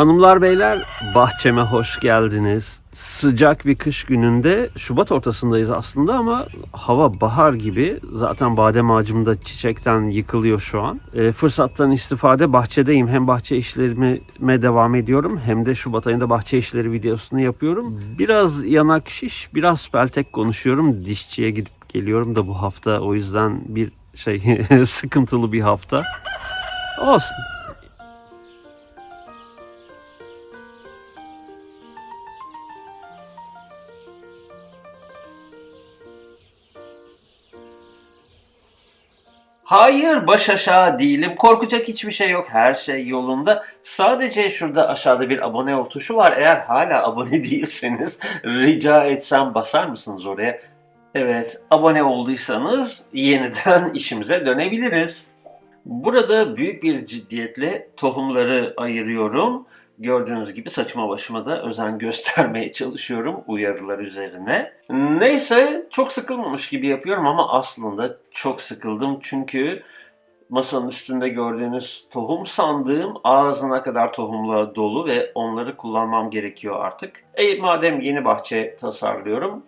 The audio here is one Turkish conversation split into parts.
Hanımlar beyler bahçeme hoş geldiniz. Sıcak bir kış gününde Şubat ortasındayız aslında ama hava bahar gibi. Zaten badem ağacım da çiçekten yıkılıyor şu an. E, fırsattan istifade bahçedeyim. Hem bahçe işlerime devam ediyorum hem de Şubat ayında bahçe işleri videosunu yapıyorum. Biraz yanak şiş, biraz peltek konuşuyorum. Dişçiye gidip geliyorum da bu hafta o yüzden bir şey sıkıntılı bir hafta. Olsun. Hayır baş aşağı değilim. Korkacak hiçbir şey yok. Her şey yolunda. Sadece şurada aşağıda bir abone ol tuşu var. Eğer hala abone değilseniz rica etsem basar mısınız oraya? Evet abone olduysanız yeniden işimize dönebiliriz. Burada büyük bir ciddiyetle tohumları ayırıyorum. Gördüğünüz gibi saçıma başıma da özen göstermeye çalışıyorum uyarılar üzerine. Neyse çok sıkılmamış gibi yapıyorum ama aslında çok sıkıldım çünkü masanın üstünde gördüğünüz tohum sandığım ağzına kadar tohumla dolu ve onları kullanmam gerekiyor artık. E madem yeni bahçe tasarlıyorum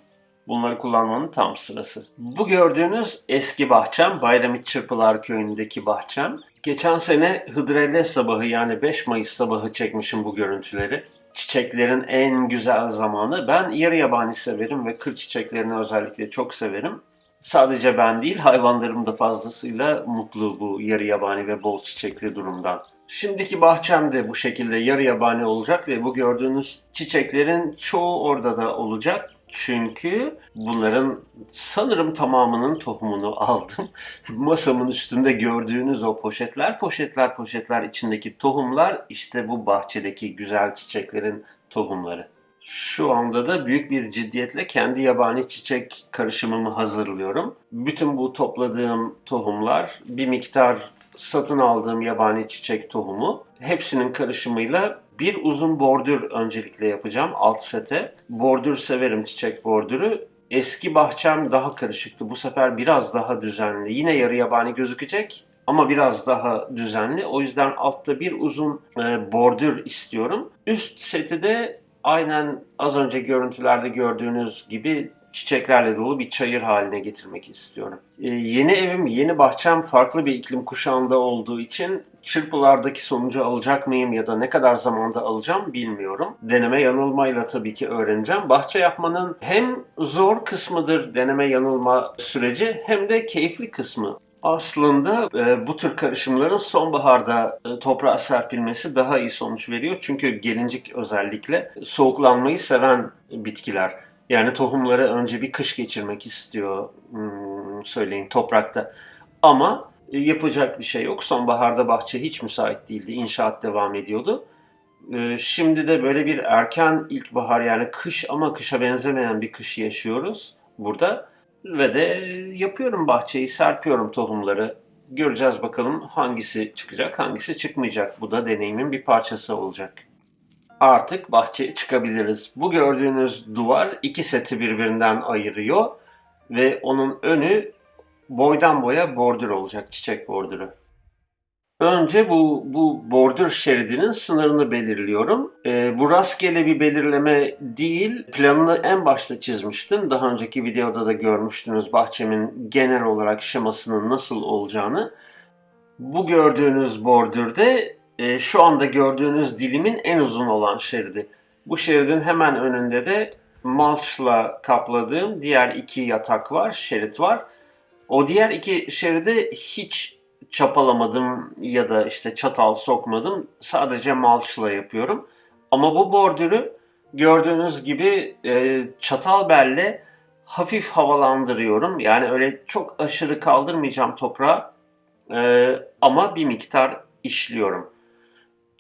Bunları kullanmanın tam sırası. Bu gördüğünüz eski bahçem, Bayramit Çırpılar köyündeki bahçem. Geçen sene Hıdrellez sabahı yani 5 Mayıs sabahı çekmişim bu görüntüleri. Çiçeklerin en güzel zamanı. Ben yarı yabani severim ve kır çiçeklerini özellikle çok severim. Sadece ben değil hayvanlarım da fazlasıyla mutlu bu yarı yabani ve bol çiçekli durumdan. Şimdiki bahçem de bu şekilde yarı yabani olacak ve bu gördüğünüz çiçeklerin çoğu orada da olacak. Çünkü bunların sanırım tamamının tohumunu aldım. Masamın üstünde gördüğünüz o poşetler, poşetler, poşetler içindeki tohumlar işte bu bahçedeki güzel çiçeklerin tohumları. Şu anda da büyük bir ciddiyetle kendi yabani çiçek karışımımı hazırlıyorum. Bütün bu topladığım tohumlar bir miktar satın aldığım yabani çiçek tohumu hepsinin karışımıyla bir uzun bordür öncelikle yapacağım alt sete. Bordür severim çiçek bordürü. Eski bahçem daha karışıktı. Bu sefer biraz daha düzenli. Yine yarı yabani gözükecek ama biraz daha düzenli. O yüzden altta bir uzun e, bordür istiyorum. Üst seti de aynen az önce görüntülerde gördüğünüz gibi çiçeklerle dolu bir çayır haline getirmek istiyorum. Ee, yeni evim, yeni bahçem farklı bir iklim kuşağında olduğu için çırpılardaki sonucu alacak mıyım ya da ne kadar zamanda alacağım bilmiyorum. Deneme yanılmayla tabii ki öğreneceğim. Bahçe yapmanın hem zor kısmıdır deneme yanılma süreci hem de keyifli kısmı. Aslında e, bu tür karışımların sonbaharda e, toprağa serpilmesi daha iyi sonuç veriyor. Çünkü gelincik özellikle soğuklanmayı seven bitkiler. Yani tohumları önce bir kış geçirmek istiyor hmm, söyleyin toprakta. Ama yapacak bir şey yok. Sonbaharda bahçe hiç müsait değildi. İnşaat devam ediyordu. Ee, Şimdi de böyle bir erken ilkbahar yani kış ama kışa benzemeyen bir kış yaşıyoruz burada. Ve de yapıyorum bahçeyi, serpiyorum tohumları. Göreceğiz bakalım hangisi çıkacak, hangisi çıkmayacak. Bu da deneyimin bir parçası olacak artık bahçeye çıkabiliriz. Bu gördüğünüz duvar iki seti birbirinden ayırıyor ve onun önü boydan boya bordür olacak, çiçek bordürü. Önce bu, bu bordür şeridinin sınırını belirliyorum. Ee, bu rastgele bir belirleme değil, planını en başta çizmiştim. Daha önceki videoda da görmüştünüz bahçemin genel olarak şemasının nasıl olacağını. Bu gördüğünüz bordürde e, şu anda gördüğünüz dilimin en uzun olan şeridi. Bu şeridin hemen önünde de malçla kapladığım diğer iki yatak var, şerit var. O diğer iki şeridi hiç çapalamadım ya da işte çatal sokmadım. Sadece malçla yapıyorum. Ama bu bordürü gördüğünüz gibi e, çatal belle hafif havalandırıyorum. Yani öyle çok aşırı kaldırmayacağım toprağı e, ama bir miktar işliyorum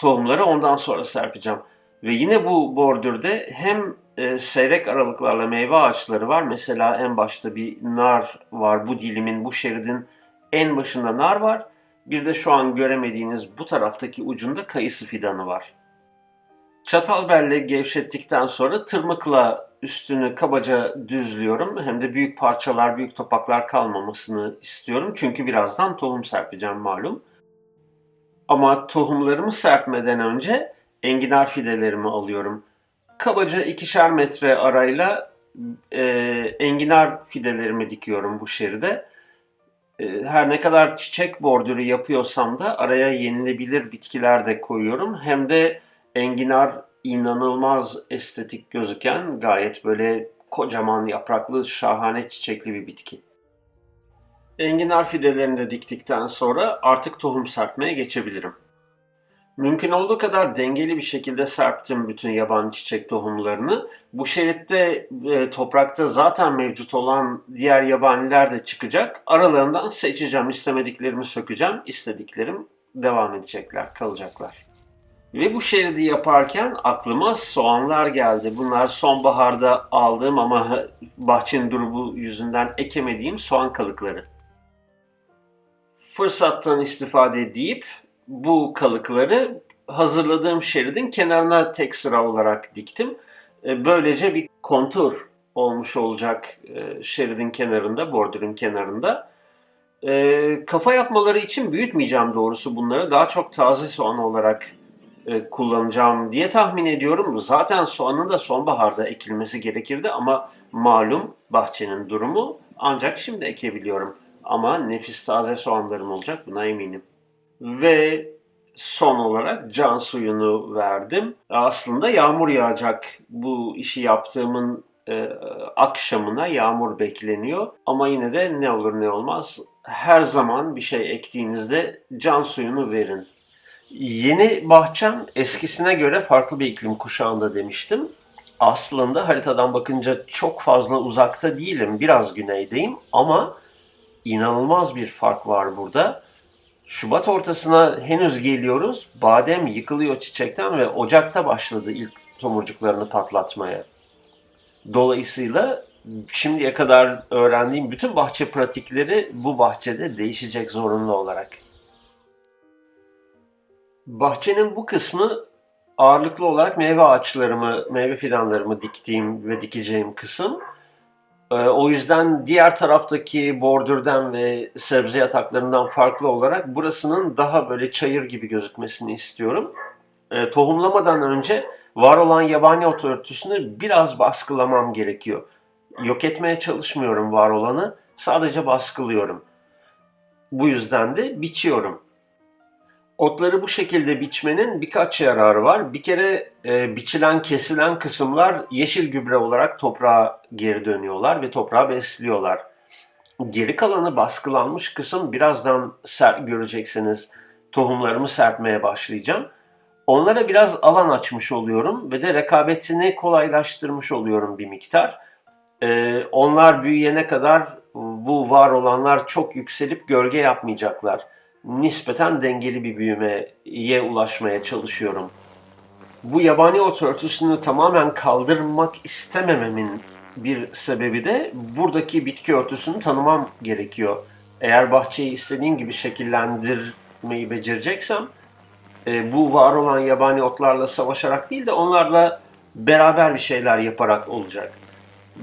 tohumları ondan sonra serpeceğim. Ve yine bu bordürde hem e, seyrek aralıklarla meyve ağaçları var. Mesela en başta bir nar var. Bu dilimin, bu şeridin en başında nar var. Bir de şu an göremediğiniz bu taraftaki ucunda kayısı fidanı var. Çatal belle gevşettikten sonra tırmıkla üstünü kabaca düzlüyorum. Hem de büyük parçalar, büyük topaklar kalmamasını istiyorum. Çünkü birazdan tohum serpeceğim malum. Ama tohumlarımı serpmeden önce enginar fidelerimi alıyorum. Kabaca ikişer metre arayla e, enginar fidelerimi dikiyorum bu şeride. E, her ne kadar çiçek bordürü yapıyorsam da araya yenilebilir bitkiler de koyuyorum. Hem de enginar inanılmaz estetik gözüken gayet böyle kocaman yapraklı şahane çiçekli bir bitki. Enginar fidelerini de diktikten sonra artık tohum serpmeye geçebilirim. Mümkün olduğu kadar dengeli bir şekilde serptim bütün yabani çiçek tohumlarını. Bu şeritte e, toprakta zaten mevcut olan diğer yabaniler de çıkacak. Aralarından seçeceğim, istemediklerimi sökeceğim, istediklerim devam edecekler, kalacaklar. Ve bu şeridi yaparken aklıma soğanlar geldi. Bunlar sonbaharda aldığım ama bahçenin durumu yüzünden ekemediğim soğan kalıkları. Fırsattan istifade edip bu kalıkları hazırladığım şeridin kenarına tek sıra olarak diktim. E, Böylece bir kontur olmuş olacak e, şeridin kenarında, bordürün kenarında. E, Kafa yapmaları için büyütmeyeceğim doğrusu bunları. Daha çok taze soğan olarak kullanacağım diye tahmin ediyorum. Zaten soğanın da sonbaharda ekilmesi gerekirdi ama malum bahçenin durumu ancak şimdi ekebiliyorum. Ama nefis taze soğanlarım olacak buna eminim. Ve son olarak can suyunu verdim. Aslında yağmur yağacak bu işi yaptığımın e, akşamına yağmur bekleniyor. Ama yine de ne olur ne olmaz her zaman bir şey ektiğinizde can suyunu verin. Yeni bahçem eskisine göre farklı bir iklim kuşağında demiştim. Aslında haritadan bakınca çok fazla uzakta değilim. Biraz güneydeyim ama inanılmaz bir fark var burada. Şubat ortasına henüz geliyoruz. Badem yıkılıyor çiçekten ve Ocak'ta başladı ilk tomurcuklarını patlatmaya. Dolayısıyla şimdiye kadar öğrendiğim bütün bahçe pratikleri bu bahçede değişecek zorunlu olarak. Bahçenin bu kısmı ağırlıklı olarak meyve ağaçlarımı, meyve fidanlarımı diktiğim ve dikeceğim kısım. Ee, O yüzden diğer taraftaki bordürden ve sebze yataklarından farklı olarak burasının daha böyle çayır gibi gözükmesini istiyorum. Ee, Tohumlamadan önce var olan yabani ot örtüsünü biraz baskılamam gerekiyor. Yok etmeye çalışmıyorum var olanı, sadece baskılıyorum. Bu yüzden de biçiyorum. Otları bu şekilde biçmenin birkaç yararı var. Bir kere e, biçilen, kesilen kısımlar yeşil gübre olarak toprağa geri dönüyorlar ve toprağı besliyorlar. Geri kalanı baskılanmış kısım birazdan ser, göreceksiniz. Tohumlarımı serpmeye başlayacağım. Onlara biraz alan açmış oluyorum ve de rekabetini kolaylaştırmış oluyorum bir miktar. E, onlar büyüyene kadar bu var olanlar çok yükselip gölge yapmayacaklar nispeten dengeli bir büyümeye ulaşmaya çalışıyorum. Bu yabani ot örtüsünü tamamen kaldırmak istemememin bir sebebi de buradaki bitki örtüsünü tanımam gerekiyor. Eğer bahçeyi istediğim gibi şekillendirmeyi becereceksem e, bu var olan yabani otlarla savaşarak değil de onlarla beraber bir şeyler yaparak olacak.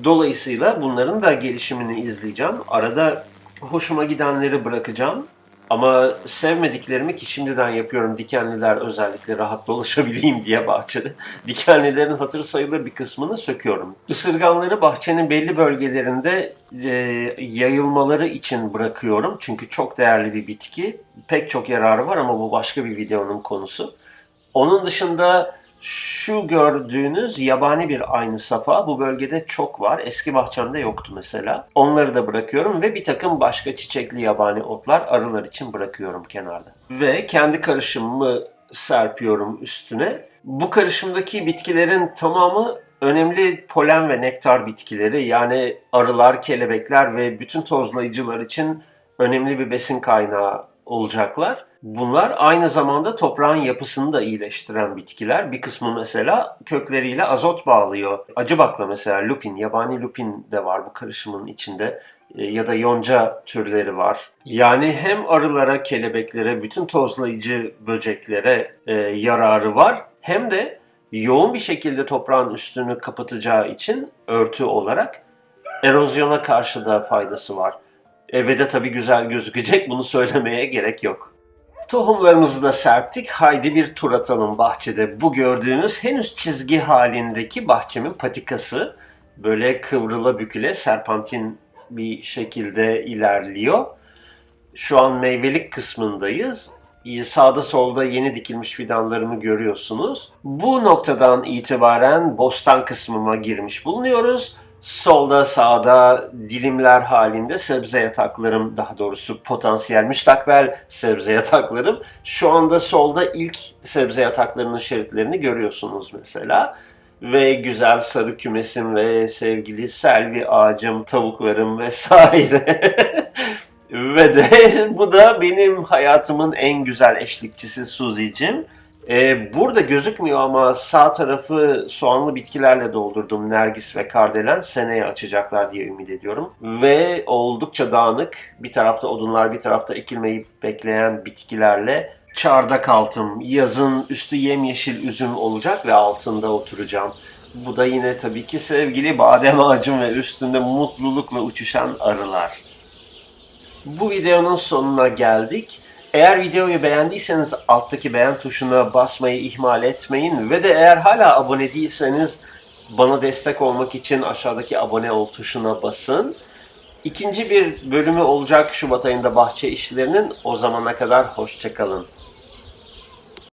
Dolayısıyla bunların da gelişimini izleyeceğim. Arada hoşuma gidenleri bırakacağım. Ama sevmediklerimi ki şimdiden yapıyorum dikenliler özellikle rahat dolaşabileyim diye bahçede. Dikenlilerin hatır sayılır bir kısmını söküyorum. Isırganları bahçenin belli bölgelerinde e, yayılmaları için bırakıyorum. Çünkü çok değerli bir bitki. Pek çok yararı var ama bu başka bir videonun konusu. Onun dışında şu gördüğünüz yabani bir aynı safa bu bölgede çok var. Eski bahçemde yoktu mesela. Onları da bırakıyorum ve bir takım başka çiçekli yabani otlar arılar için bırakıyorum kenarda. Ve kendi karışımımı serpiyorum üstüne. Bu karışımdaki bitkilerin tamamı önemli polen ve nektar bitkileri yani arılar, kelebekler ve bütün tozlayıcılar için önemli bir besin kaynağı olacaklar. Bunlar aynı zamanda toprağın yapısını da iyileştiren bitkiler. Bir kısmı mesela kökleriyle azot bağlıyor. Acı bakla mesela lupin, yabani lupin de var bu karışımın içinde E, ya da yonca türleri var. Yani hem arılara, kelebeklere, bütün tozlayıcı böceklere e, yararı var hem de yoğun bir şekilde toprağın üstünü kapatacağı için örtü olarak erozyona karşı da faydası var. E, ve de tabii güzel gözükecek bunu söylemeye gerek yok. Tohumlarımızı da serptik. Haydi bir tur atalım bahçede. Bu gördüğünüz henüz çizgi halindeki bahçemin patikası. Böyle kıvrıla büküle serpantin bir şekilde ilerliyor. Şu an meyvelik kısmındayız. Sağda solda yeni dikilmiş fidanlarımı görüyorsunuz. Bu noktadan itibaren bostan kısmıma girmiş bulunuyoruz. Solda sağda dilimler halinde sebze yataklarım, daha doğrusu potansiyel müstakbel sebze yataklarım. Şu anda solda ilk sebze yataklarının şeritlerini görüyorsunuz mesela. Ve güzel sarı kümesim ve sevgili selvi ağacım, tavuklarım vesaire. Ve de bu da benim hayatımın en güzel eşlikçisi Suzi'cim. Ee, burada gözükmüyor ama sağ tarafı soğanlı bitkilerle doldurdum. Nergis ve kardelen seneye açacaklar diye ümit ediyorum. Ve oldukça dağınık. Bir tarafta odunlar, bir tarafta ekilmeyi bekleyen bitkilerle çardak altım. Yazın üstü yemyeşil üzüm olacak ve altında oturacağım. Bu da yine tabii ki sevgili badem ağacım ve üstünde mutlulukla uçuşan arılar. Bu videonun sonuna geldik. Eğer videoyu beğendiyseniz alttaki beğen tuşuna basmayı ihmal etmeyin ve de eğer hala abone değilseniz bana destek olmak için aşağıdaki abone ol tuşuna basın. İkinci bir bölümü olacak Şubat ayında bahçe işlerinin. O zamana kadar hoşçakalın.